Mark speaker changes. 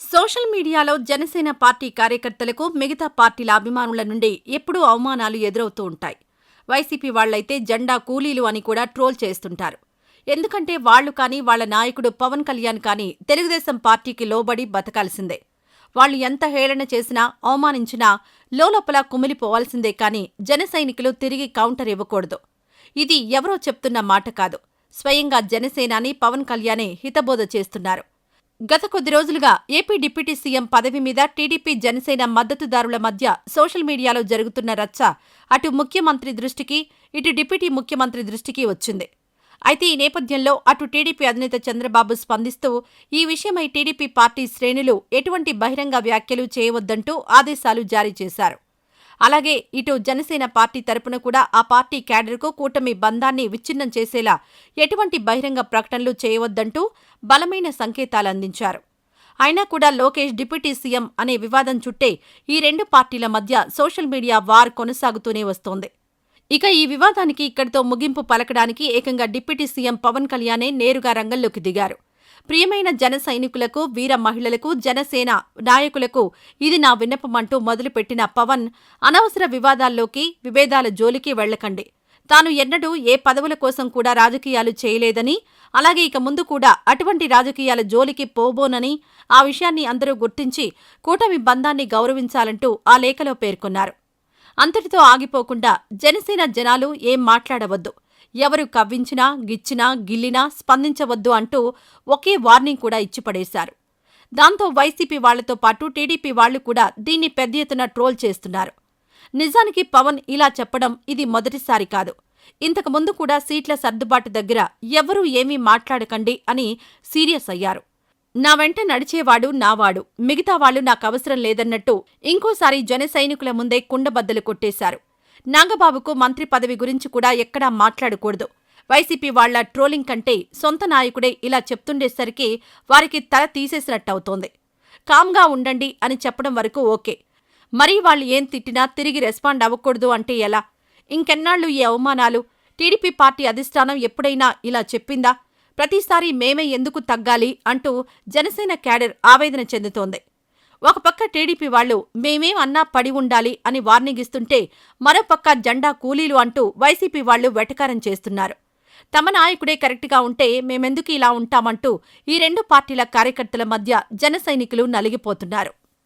Speaker 1: Social మీడియాలో Janasena party కార్యకర్తలకు మిగతా పార్టీల అభిమానుల నుండి ఎప్పుడూ అవమానాలు ఎదురవుతూ ఉంటాయి. వైసీపీ వాళ్ళైతే జెండా కూలీలు అని కూడా ట్రోల్ చేస్తుంటారు. ఎందుకంటే వాళ్ళు కానీ వాళ్ళ నాయకుడు పవన్ కళ్యాణ్ కానీ తెలుగుదేశం పార్టీకి లోబడి బతకాల్సిందే. వాళ్ళు ఎంత హేళన చేసినా అవమానించినా లోలోపల కుమిలిపోవాల్సిందే కానీ జన సైనికులు తిరిగి కౌంటర్ ఇవ్వకూడదు. ఇది ఎవరో చెప్తున్న మాట కాదు. స్వయంగా జనసేనాని పవన్ కళ్యాణే హితబోధ చేస్తున్నారు. గత కొద్ది రోజులుగా ఏపీ డిప్యూటీ సీఎం పదవి మీద టీడీపీ జనసేన మద్దతుదారుల మధ్య సోషల్ మీడియాలో జరుగుతున్న రచ్చ అటు ముఖ్యమంత్రి దృష్టికి ఇటు డిప్యూటీ ముఖ్యమంత్రి దృష్టికి వచ్చింది. అయితే ఈ నేపథ్యంలో అటు టీడీపీ అధినేత చంద్రబాబు స్పందిస్తూ ఈ విషయమై టీడీపీ పార్టీ శ్రేణులు ఎటువంటి బహిరంగ వ్యాఖ్యలు చేయవద్దంటూ ఆదేశాలు జారీ చేశారు. అలాగే ఇటు జనసేన పార్టీ తరపున కూడా ఆ పార్టీ క్యాడర్కు కూటమి బంధాన్ని విచ్ఛిన్నం చేసేలా ఎటువంటి బహిరంగ ప్రకటనలు చేయవద్దంటూ బలమైన సంకేతాలు అందించారు. అయినా కూడా లోకేష్ డిప్యూటీ సీఎం అనే వివాదం చుట్టే ఈ రెండు పార్టీల మధ్య సోషల్ మీడియా వార్ కొనసాగుతూనే వస్తోంది. ఇక ఈ వివాదానికి ఇక్కడితో ముగింపు పలకడానికి ఏకంగా డిప్యూటీ సీఎం పవన్ కళ్యాణే నేరుగా రంగంలోకి దిగారు. ప్రియమైన జన సైనికులకు వీర మహిళలకు జనసేన నాయకులకు ఇది నా విన్నపమంటూ మొదలుపెట్టిన పవన్ అనవసర వివాదాల్లోకి విభేదాల జోలికి వెళ్ళకండి తాను ఎన్నడూ ఏ పదవుల కోసం కూడా రాజకీయాలు చేయలేదని అలాగే ఇక ముందు కూడా అటువంటి రాజకీయాల జోలికి పోబోనని ఆ విషయాన్ని అందరూ గుర్తించి కూటమి బంధాన్ని గౌరవించాలంటూ ఆ లేఖలో పేర్కొన్నారు. అంతటితో ఆగిపోకుండా జనసేన జనాలు ఏం మాట్లాడవద్దు. ఎవరు కవ్వించినా గిచ్చినా గిల్లినా స్పందించవద్దు అంటూ ఒకే వార్నింగ్ కూడా ఇచ్చిపడేశారు దాంతో వైసీపీ వాళ్ళతో పాటు టీడీపీ వాళ్ళు కూడా దీన్ని పెద్ద ఎత్తున ట్రోల్ చేస్తున్నారు. నిజానికి పవన్ ఇలా చెప్పడం ఇది మొదటిసారి కాదు. ఇంతకు ముందు కూడా సీట్ల సర్దుబాటు దగ్గర ఎవరూ ఏమీ మాట్లాడకండి అని సీరియస్ అయ్యారు. నా వెంట నడిచేవాడు నావాడు మిగతా వాళ్ళు నాకవసరం లేదన్నట్టు ఇంకోసారి జన సైనికుల ముందే కుండబద్దలు కొట్టేశారు. నాగబాబుకు మంత్రి పదవి గురించి కూడా ఎక్కడా మాట్లాడకూడదు. వైసీపీ వాళ్ళ ట్రోలింగ్ కంటే సొంత నాయకుడే ఇలా చెప్తుండేసరికి వారికి తల తీసేసినట్టవుతోంది. కామ్గా ఉండండి అని చెప్పడం వరకు ఓకే. మరీ వాళ్ళు ఏం తిట్టినా తిరిగి రెస్పాండ్ అవ్వకూడదు అంటే ఎలా? ఇంకెన్నాళ్ళు ఈ అవమానాలు? టీడీపీ పార్టీ అధిష్టానం ఎప్పుడైనా ఇలా చెప్పిందా? ప్రతిసారి మేమే ఎందుకు తగ్గాలి? అంటూ జనసేన క్యాడర్ ఆవేదన చెందుతోంది. ఒక పక్క టీడీపీ వాళ్ళు మేమేం అన్నా పడి ఉండాలి అని వార్నింగ్ ఇస్తుంటే మరోపక్క జెండా కూలీలు అంటూ వైసీపీ వాళ్ళు వెటకారం చేస్తున్నారు. తమ నాయకుడే కరెక్ట్గా ఉంటే మేమెందుకు ఇలా ఉంటామంటూ ఈ రెండు పార్టీల కార్యకర్తల మధ్య జనసైనికులు నలిగిపోతున్నారు.